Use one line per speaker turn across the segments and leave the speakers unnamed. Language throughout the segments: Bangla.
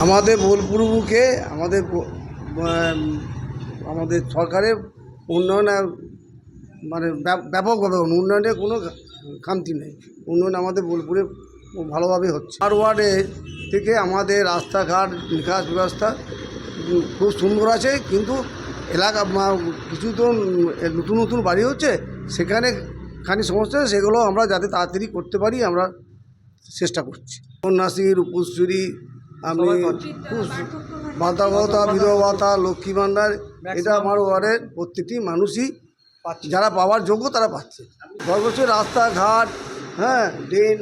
আমাদের বোলপুর মুখে আমাদের আমাদের সরকারের উন্নয়ন মানে ব্যাপ- ব্যাপকভাবে উন্নয়নে কোনো খামতি নেই। উন্নয়ন আমাদের বোলপুরে ভালোভাবে হচ্ছে। আর ওয়ার্ডে থেকে আমাদের রাস্তাঘাট, নিকাশ ব্যবস্থা খুব সুন্দর আছে, কিন্তু এলাকা কিছু তো নতুন নতুন বাড়ি হচ্ছে, সেখানে খানি সমস্যা সেগুলো আমরা যাতে তাড়াতাড়ি করতে পারি, আমরা চেষ্টা করছি। কন্যাশ্রী, রূপশ্রী আমি ভাতা ভাতা বিধবা ভাতা লক্ষ্মী ভাণ্ডার এটা আমার ওয়ার্ডের প্রত্যেকটি মানুষই যারা পাওয়ার যোগ্য তারা পাচ্ছে। সর্বোচ্চ রাস্তাঘাট হ্যাঁ ড্রেন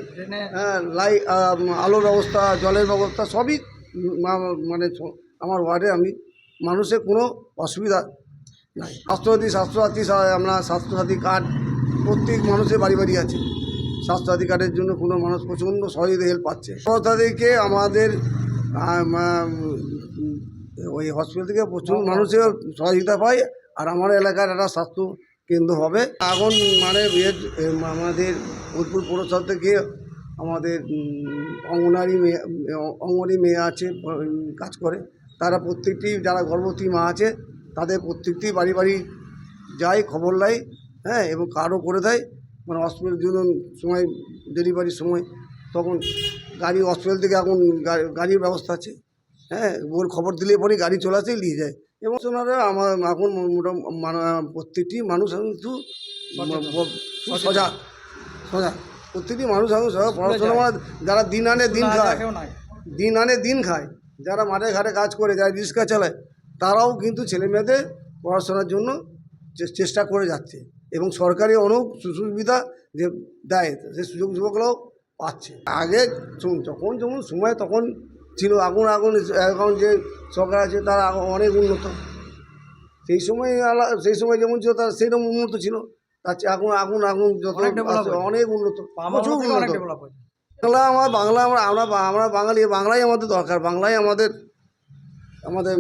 হ্যাঁ লাই আলোর ব্যবস্থা জলের ব্যবস্থা সবই মানে আমার ওয়ার্ডে আমি মানুষের কোনো অসুবিধা নাই। স্বাস্থ্যসাথী স্বাস্থ্যসাথী আমরা স্বাস্থ্যসাথী কার্ড প্রত্যেক মানুষের বাড়ি বাড়ি আছে। স্বাস্থ্যসাথী কার্ডের জন্য কোনো মানুষ প্রচণ্ড সহযোগিতা হেল্প পাচ্ছে। থেকে আমাদের আম, আম, ওই হসপিটাল থেকে প্রচুর মানুষের সহযোগিতা পায় আর আমার এলাকার একটা স্বাস্থ্য কেন্দ্র হবে। এখন মানে আমাদের বোলপুর পৌরসভা থেকে আমাদের অঙ্গনারী মেয়ে অঙ্গনারী মেয়ে আছে কাজ করে। তারা প্রত্যেকটি, যারা গর্ভবতী মা আছে, তাদের প্রত্যেকটি বাড়ি বাড়ি যায়, খবর নেয় হ্যাঁ এবং কার্ডও করে দেয়। মানে হসপিটালের জন্য সময় ডেলিভারির সময় তখন গাড়ি হসপিটাল থেকে এখন গাড়ির ব্যবস্থা আছে। হ্যাঁ ওর খবর দিলে পরে গাড়ি চলে আসে নিয়ে যায়। এবং ওনারা আমার এখন মোটামুটি মানে প্রত্যেকটি মানুষ এখন একটু সজাগ সজাগ। প্রত্যেকটি মানুষ এখন সজাগ। পড়াশোনা মানে যারা দিন আনে দিন খায়। দিন আনে দিন খায়। যারা মাঠে ঘাটে কাজ করে যারা রিক্সা চালায় তারাও কিন্তু ছেলে মেয়েদের পড়াশোনার জন্য চেষ্টা করে যাচ্ছে। এবং সরকারি অনেক সুবিধা যে দেয় সেই সুযোগ সুযোগগুলোও পাচ্ছে। আগে যখন যেমন সময় তখন ছিল আগুন আগুন এখন যে সরকার আছে তারা অনেক উন্নত। সেই সময় আলা- সেই সময় যেমন ছিল তার সেরকম উন্নত ছিল। তার এখন আগুন এখন যত
অনেক
উন্নত। প্রচুর উন্নত। বাংলা আমার বাংলা আমরা আমরা আমরা বাঙালি বাংলাই আমাদের দরকার। বাংলাই আমাদের আমাদের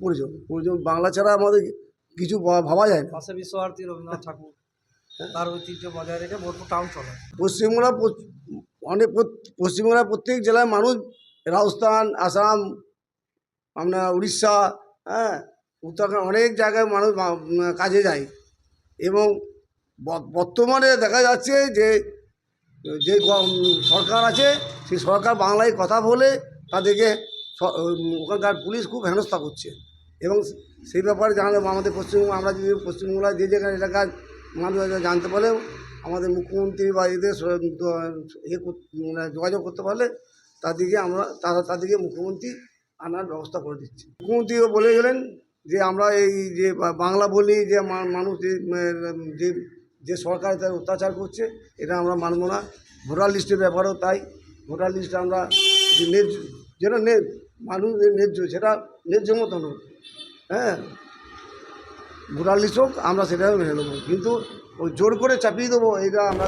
প্রয়োজন। প্রয়োজন বাংলা ছাড়া আমাদের কিছু ভাবা যায় না।
বিশ্বভারতী রবীন্দ্রনাথ ঠাকুর। তার ঐতিহ্য বজায় রেখে বোলপুর টাউন চলে।
পশ্চিমবাংলা অনেক পশ্চিমবাংলার প্রত্যেক জেলার মানুষ রাজস্থান আসাম আমরা উড়িষ্যা হ্যাঁ উত্তরাখণ্ড অনেক জায়গায় মানুষ কাজে যায়। এবং বর্তমানে দেখা যাচ্ছে যে যে সরকার আছে সেই সরকার বাংলায় কথা বলে তাদেরকে ওখানকার পুলিশ খুব হেনস্থা করছে। এবং সেই ব্যাপারে জানলে আমাদের পশ্চিমবঙ্গ আমরা যদি পশ্চিমবাংলার যে জায়গায় এলাকার মানুষ জানতে পারলে আমাদের মুখ্যমন্ত্রী বা এদের ইয়ে মানে যোগাযোগ করতে পারলে তাদেরকে আমরা, তারা তাদেরকে মুখ্যমন্ত্রী আনার ব্যবস্থা করে দিচ্ছি। মুখ্যমন্ত্রীও বলে গেলেন যে আমরা এই যে বাংলা বলি যে মানুষ যে যে সরকার তার অত্যাচার করছে, এটা আমরা মানব না। ভোটার লিস্টের ব্যাপারেও তাই। ভোটার লিস্টে আমরা যে ন্যায্য যেটা নে মানুষের ন্যায্য সেটা ন্যায্য মতো নয় হ্যাঁ? ভোটার চোখ আমরা সেটাও মেনে নেব। কিন্তু ওই জোর করে চাপিয়ে দেবো এটা আমরা